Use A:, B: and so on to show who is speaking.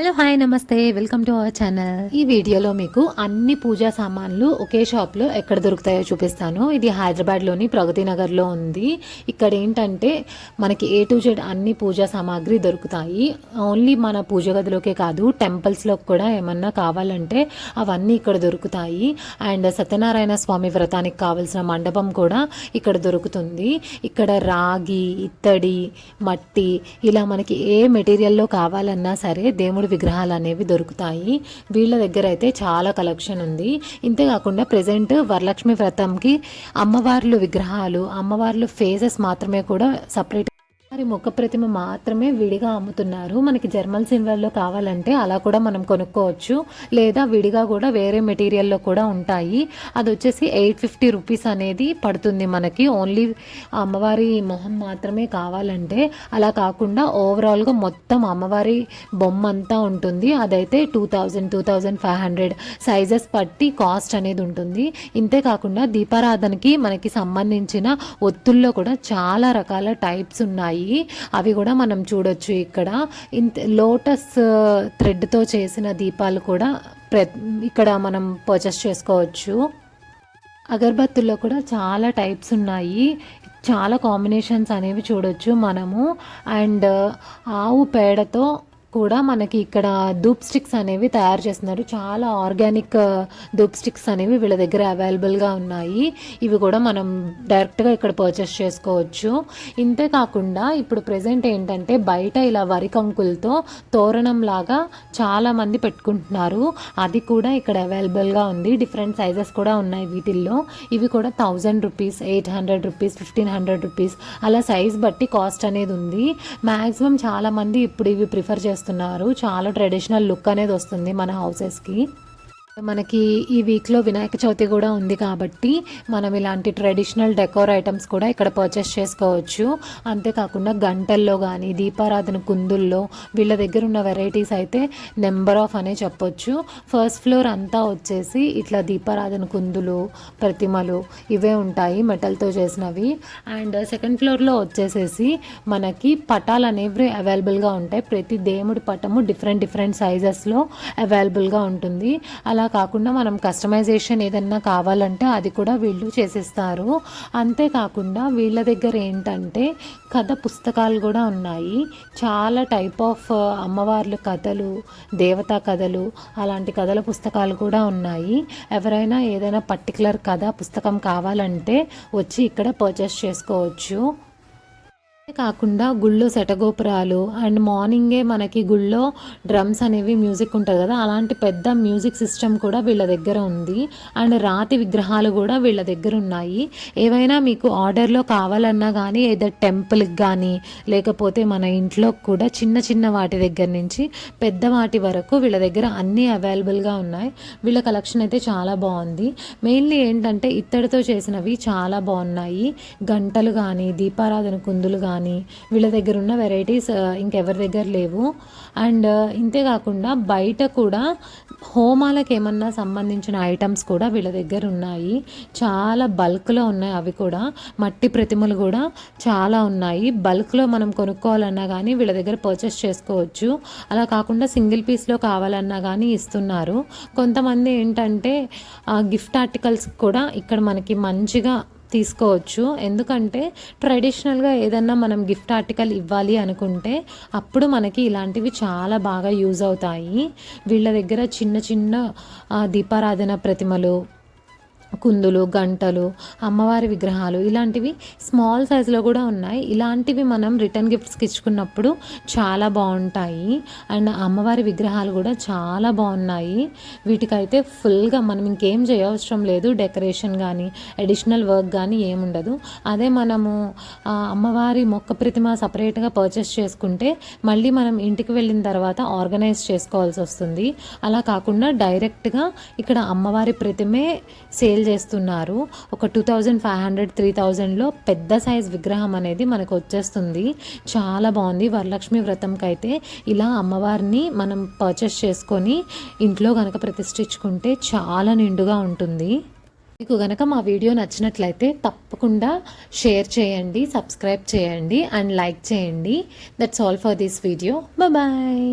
A: Hello hi నమస్తే. Welcome to our channel. ఈ వీడియోలో మీకు అన్ని పూజా సామాన్లు ఒకే షాప్లో ఎక్కడ దొరుకుతాయో చూపిస్తాను. ఇది హైదరాబాద్లోని ప్రగతి నగర్లో ఉంది. ఇక్కడ ఏంటంటే మనకి ఏ టు జెడ్ అన్ని పూజా సామాగ్రి దొరుకుతాయి. ఓన్లీ మన పూజ గదిలోకే కాదు టెంపుల్స్లో కూడా ఏమన్నా కావాలంటే అవన్నీ ఇక్కడ దొరుకుతాయి. అండ్ సత్యనారాయణ స్వామి వ్రతానికి కావాల్సిన మండపం కూడా ఇక్కడ దొరుకుతుంది. ఇక్కడ రాగి ఇత్తడి మట్టి ఇలా మనకి ఏ మెటీరియల్లో కావాలన్నా సరే దేవుడి విగ్రహాలు అనేవి దొరుకుతాయి. వీళ్ళ దగ్గర అయితే చాలా కలెక్షన్ ఉంది. ఇంతేకాకుండా ప్రజెంట్ వరలక్ష్మి వ్రతంకి అమ్మవార్లు విగ్రహాలు అమ్మవార్లు ఫేసెస్ మాత్రమే కూడా సపరేట్ మరి ముఖ ప్రతిమ మాత్రమే విడిగా అమ్ముతున్నారు. మనకి జర్మల్ సిల్వర్లో కావాలంటే అలా కూడా మనం కొనుక్కోవచ్చు. లేదా విడిగా కూడా వేరే మెటీరియల్లో కూడా ఉంటాయి. అది వచ్చేసి ఎయిట్ ఫిఫ్టీ రూపీస్ అనేది పడుతుంది మనకి. ఓన్లీ అమ్మవారి మొహం మాత్రమే కావాలంటే అలా కాకుండా ఓవరాల్గా మొత్తం అమ్మవారి బొమ్మ అంతా ఉంటుంది. అదైతే two thousand two thousand five hundred sizes పట్టి కాస్ట్ అనేది ఉంటుంది. ఇంతే కాకుండా దీపారాధనకి మనకి సంబంధించిన ఒత్తుల్లో కూడా చాలా రకాల టైప్స్ ఉన్నాయి. అవి కూడా మనం చూడొచ్చు ఇక్కడ. ఇంత లోటస్ థ్రెడ్తో చేసిన దీపాలు కూడా ప్ర ఇక్కడ మనం పర్చేస్ చేసుకోవచ్చు. అగరబత్తుల్లో కూడా చాలా టైప్స్ ఉన్నాయి. చాలా కాంబినేషన్స్ అనేవి చూడొచ్చు మనము. అండ్ ఆవు పేడతో కూడా మనకి ఇక్కడ ధూప్ స్టిక్స్ అనేవి తయారు చేస్తున్నారు. చాలా ఆర్గానిక్ ధూప్ స్టిక్స్ అనేవి వీళ్ళ దగ్గర అవైలబుల్గా ఉన్నాయి. ఇవి కూడా మనం డైరెక్ట్గా ఇక్కడ పర్చేస్ చేసుకోవచ్చు. ఇంతే కాకుండా ఇప్పుడు ప్రజెంట్ ఏంటంటే బయట ఇలా వరి కంకులతో తోరణం లాగా చాలామంది పెట్టుకుంటున్నారు. అది కూడా ఇక్కడ అవైలబుల్గా ఉంది. డిఫరెంట్ సైజెస్ కూడా ఉన్నాయి వీటిల్లో. ఇవి కూడా thousand rupees eight hundred rupees fifteen hundred rupees అలా సైజ్ బట్టి కాస్ట్ అనేది ఉంది. మ్యాక్సిమం చాలామంది ఇప్పుడు ఇవి ప్రిఫర్ చేస్తున్నారు. చాలా ట్రెడిషనల్ లుక్ అనేది వస్తుంది మన హౌసెస్కి మనకి ఈ వీక్లో వినాయక చవితి కూడా ఉంది కాబట్టి మనం ఇలాంటి ట్రెడిషనల్ డెకోర్ ఐటమ్స్ కూడా ఇక్కడ పర్చేస్ చేసుకోవచ్చు. అంతేకాకుండా గంటల్లో కానీ దీపారాధన కుందుల్లో వీళ్ళ దగ్గర ఉన్న వెరైటీస్ అయితే నెంబర్ ఆఫ్ అనే చెప్పొచ్చు. ఫస్ట్ ఫ్లోర్ అంతా వచ్చేసి ఇట్లా దీపారాధన కుందులు ప్రతిమలు ఇవే ఉంటాయి మెటల్తో చేసినవి. అండ్ సెకండ్ ఫ్లోర్లో వచ్చేసేసి మనకి పటాలు అనేవి అవైలబుల్గా ఉంటాయి. ప్రతి దేవుడి పటము డిఫరెంట్ డిఫరెంట్ సైజెస్లో అవైలబుల్గా ఉంటుంది. అలా అలా కాకుండా మనం కస్టమైజేషన్ ఏదన్నా కావాలంటే అది కూడా వీళ్ళు చేసేస్తారు. అంతేకాకుండా వీళ్ళ దగ్గర ఏంటంటే కథ పుస్తకాలు కూడా ఉన్నాయి. చాలా టైప్ ఆఫ్ uh, అమ్మవార్ల కథలు దేవతా కథలు అలాంటి కథల పుస్తకాలు కూడా ఉన్నాయి. ఎవరైనా ఏదైనా పర్టికులర్ కథ పుస్తకం కావాలంటే వచ్చి ఇక్కడ పర్చేస్ చేసుకోవచ్చు. కాకుండా గుళ్ళో శటగోపురాలు అండ్ మార్నింగే మనకి గుళ్ళో డ్రమ్స్ అనేవి మ్యూజిక్ ఉంటుంది కదా అలాంటి పెద్ద మ్యూజిక్ సిస్టమ్ కూడా వీళ్ళ దగ్గర ఉంది. అండ్ రాతి విగ్రహాలు కూడా వీళ్ళ దగ్గర ఉన్నాయి. ఏవైనా మీకు ఆర్డర్లో కావాలన్నా కానీ ఏదో టెంపుల్కి కానీ లేకపోతే మన ఇంట్లో కూడా చిన్న చిన్న వాటి దగ్గర నుంచి పెద్ద వాటి వరకు వీళ్ళ దగ్గర అన్నీ అవైలబుల్గా ఉన్నాయి. వీళ్ళ కలెక్షన్ అయితే చాలా బాగుంది. మెయిన్లీ ఏంటంటే ఇత్తడితో చేసినవి చాలా బాగున్నాయి. గంటలు కానీ దీపారాధన కుందులు కానీ కానీ వీళ్ళ దగ్గర ఉన్న వెరైటీస్ ఇంకెవరి దగ్గర లేవు. అండ్ ఇంతేకాకుండా బయట కూడా హోమాలకు ఏమన్నా సంబంధించిన ఐటమ్స్ కూడా వీళ్ళ దగ్గర ఉన్నాయి. చాలా బల్క్లో ఉన్నాయి అవి కూడా. మట్టి ప్రతిమలు కూడా చాలా ఉన్నాయి. బల్క్లో మనం కొనుక్కోవాలన్నా కానీ వీళ్ళ దగ్గర పర్చేస్ చేసుకోవచ్చు. అలా కాకుండా సింగిల్ పీస్లో కావాలన్నా కానీ ఇస్తున్నారు. కొంతమంది ఏంటంటే గిఫ్ట్ ఆర్టికల్స్ కూడా ఇక్కడ మనకి మంచిగా తీసుకోవచ్చు. ఎందుకంటే ట్రెడిషనల్గా ఏదన్నా మనం గిఫ్ట్ ఆర్టికల్ ఇవ్వాలి అనుకుంటే అప్పుడు మనకి ఇలాంటివి చాలా బాగా యూజ్ అవుతాయి. వీళ్ళ దగ్గర చిన్న చిన్న దీపారాధన ప్రతిమలు కుందులు గంటలు అమ్మవారి విగ్రహాలు ఇలాంటివి స్మాల్ సైజులో కూడా ఉన్నాయి. ఇలాంటివి మనం రిటర్న్ గిఫ్ట్స్కి ఇచ్చుకున్నప్పుడు చాలా బాగుంటాయి. అండ్ అమ్మవారి విగ్రహాలు కూడా చాలా బాగున్నాయి. వీటికైతే ఫుల్గా మనం ఇంకేం చేయవసరం లేదు. డెకరేషన్ కానీ అడిషనల్ వర్క్ కానీ ఏముండదు. అదే మనము అమ్మవారి మొక్క ప్రతిమ సపరేట్గా పర్చేస్ చేసుకుంటే మళ్ళీ మనం ఇంటికి వెళ్ళిన తర్వాత ఆర్గనైజ్ చేసుకోవాల్సి వస్తుంది. అలా కాకుండా డైరెక్ట్గా ఇక్కడ అమ్మవారి ప్రతిమే సేల్ సేల్ చేస్తున్నారు. ఒక two thousand five hundred three థౌజండ్లో పెద్ద సైజ్ విగ్రహం అనేది మనకు వచ్చేస్తుంది. చాలా బాగుంది. వరలక్ష్మి వ్రతంకి అయితే ఇలా అమ్మవారిని మనం పర్చేస్ చేసుకొని ఇంట్లో కనుక ప్రతిష్ఠించుకుంటే చాలా నిండుగా ఉంటుంది. మీకు కనుక మా వీడియో నచ్చినట్లయితే తప్పకుండా షేర్ చేయండి సబ్స్క్రైబ్ చేయండి అండ్ లైక్ చేయండి. That's all for this video bye